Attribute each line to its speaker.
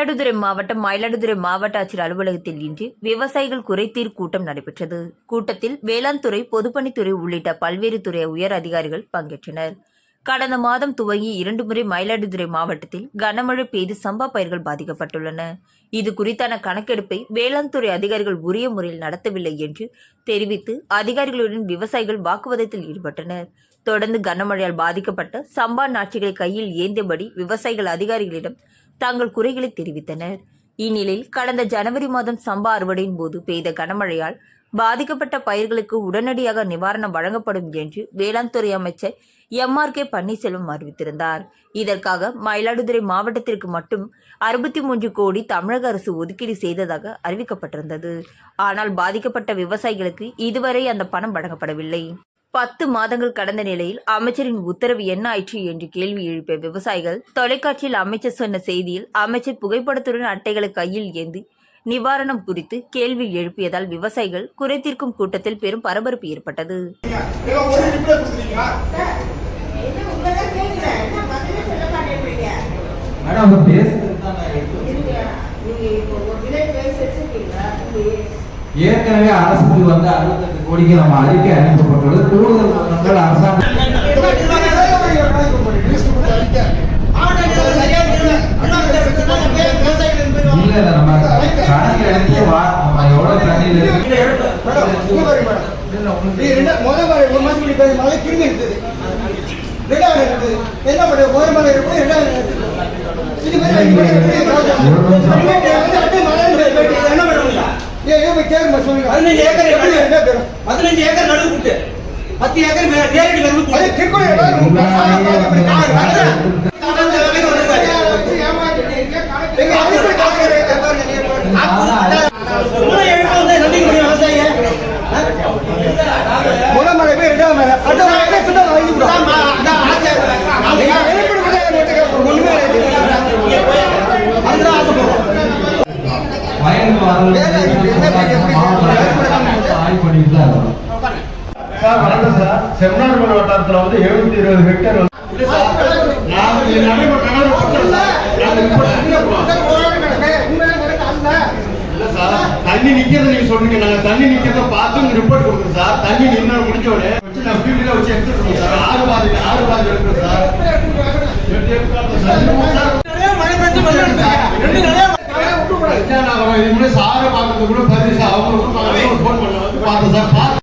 Speaker 1: மயிலாடுதுறை மாவட்டம் மயிலாடுதுறை மாவட்ட ஆட்சியர் அலுவலகத்தில் இன்று விவசாயிகள் குறைதீர் கூட்டம் நடைபெற்றது. கூட்டத்தில் வேளாண் துறை பொதுப்பணித்துறை உள்ளிட்ட பல்வேறு துறை உயர் அதிகாரிகள் பங்கேற்றனர். கடந்த மாதம் துவங்கி இரண்டு முறை மயிலாடுதுறை மாவட்டத்தில் கனமழை பெய்து சம்பா பயிர்கள் பாதிக்கப்பட்டுள்ளன. இது குறித்தான கணக்கெடுப்பை வேளாண் துறை அதிகாரிகள் உரிய முறையில் நடத்தவில்லை என்று தெரிவித்து அதிகாரிகளுடன் விவசாயிகள் வாக்குவாதத்தில் ஈடுபட்டனர். தொடர்ந்து கனமழையால் பாதிக்கப்பட்ட சம்பா நாட்சிகளை கையில் ஏந்தியபடி விவசாயிகள் அதிகாரிகளிடம் தங்கள் குறைகளை தெரிவித்தனர். இந்நிலையில் கடந்த ஜனவரி மாதம் சம்பா அறுவடையின் போது பெய்த கனமழையால் பாதிக்கப்பட்ட பயிர்களுக்கு உடனடியாக நிவாரணம் வழங்கப்படும் என்று வேளாண் துறை அமைச்சர் எம் ஆர் கே பன்னீர்செல்வம் அறிவித்திருந்தார். இதற்காக மயிலாடுதுறை மாவட்டத்திற்கு மட்டும் அறுபத்தி மூன்று கோடி தமிழக அரசு ஒதுக்கீடு செய்ததாக அறிவிக்கப்பட்டிருந்தது. ஆனால் பாதிக்கப்பட்ட விவசாயிகளுக்கு இதுவரை அந்த பணம் வழங்கப்படவில்லை. பத்து மாதங்கள் கடந்த நிலையில் அமைச்சரின் உத்தரவு என்ன ஆயிற்று என்று கேள்வி எழுப்பிய விவசாயிகள் தொலைக்காட்சியில் அமைச்சர் சொன்ன செய்தியில் அமைச்சர் புகைப்படத்துடன் அட்டைகளை கையில் ஏந்தி நிவாரணம் குறித்து கேள்வி எழுப்பியதால் விவசாயிகள் குறைதீர்க்கும் கூட்டத்தில் பெரும் பரபரப்பு ஏற்பட்டது.
Speaker 2: ஏற்கனவே அரசுக்கு வந்து அறுபத்தெட்டு கோடிக்கு நம்ம அறிக்கை அனுப்பப்பட்டுள்ளது கூடுதல் பணங்கள் அரசாங்கம்
Speaker 3: ஒரு ஒரு?
Speaker 2: இல்ல இல்ல நம்ம கணக்கு வா நம்ம எவ்வளவு தண்ணியில்
Speaker 3: ஒரு. என்ன பண்ணுறது? முதல் மழை இருக்கும், ரெண்டாவது போய் கேளுங்க சொல்லுங்க.
Speaker 4: பதினஞ்சு ஏக்கர்
Speaker 3: என்ன பேரும்?
Speaker 4: பதினஞ்சு ஏக்கர் நடுவு கொடுத்து பத்து ஏக்கர் நேரடி கொடுத்து
Speaker 3: திருக்குறள்
Speaker 5: சார் வணக்கம் சார் செம்மனார்மலை வட்டாரத்தில் வந்து எழுநூத்தி இருபது ஹெக்டேர் நான் தண்ணி நிக்கிறத நீங்க சொல்லுங்க நாங்க தண்ணி நிக்கிறத பார்த்து ரிப்போர்ட் கொடுக்குறோம் சார் தண்ணி நின்று முடிஞ்ச உடனே வச்சு நான் ஃபீல்டில் வச்சு எடுத்துருக்கோம் சார் ஆறு பாதி ஆறு பாதி எடுக்கிறோம் சார் எட்டு ஏக்கர் சார். சார்
Speaker 4: மழை பெஞ்சு மழை ரெண்டு நிறைய
Speaker 5: என்ன நான் இதுக்கு முன்னாடி சாரை பார்க்கறது கூட பதினஞ்சு அவங்களுக்கு ஃபோன் பண்ண வந்து பார்த்தேன் சார் பார்த்து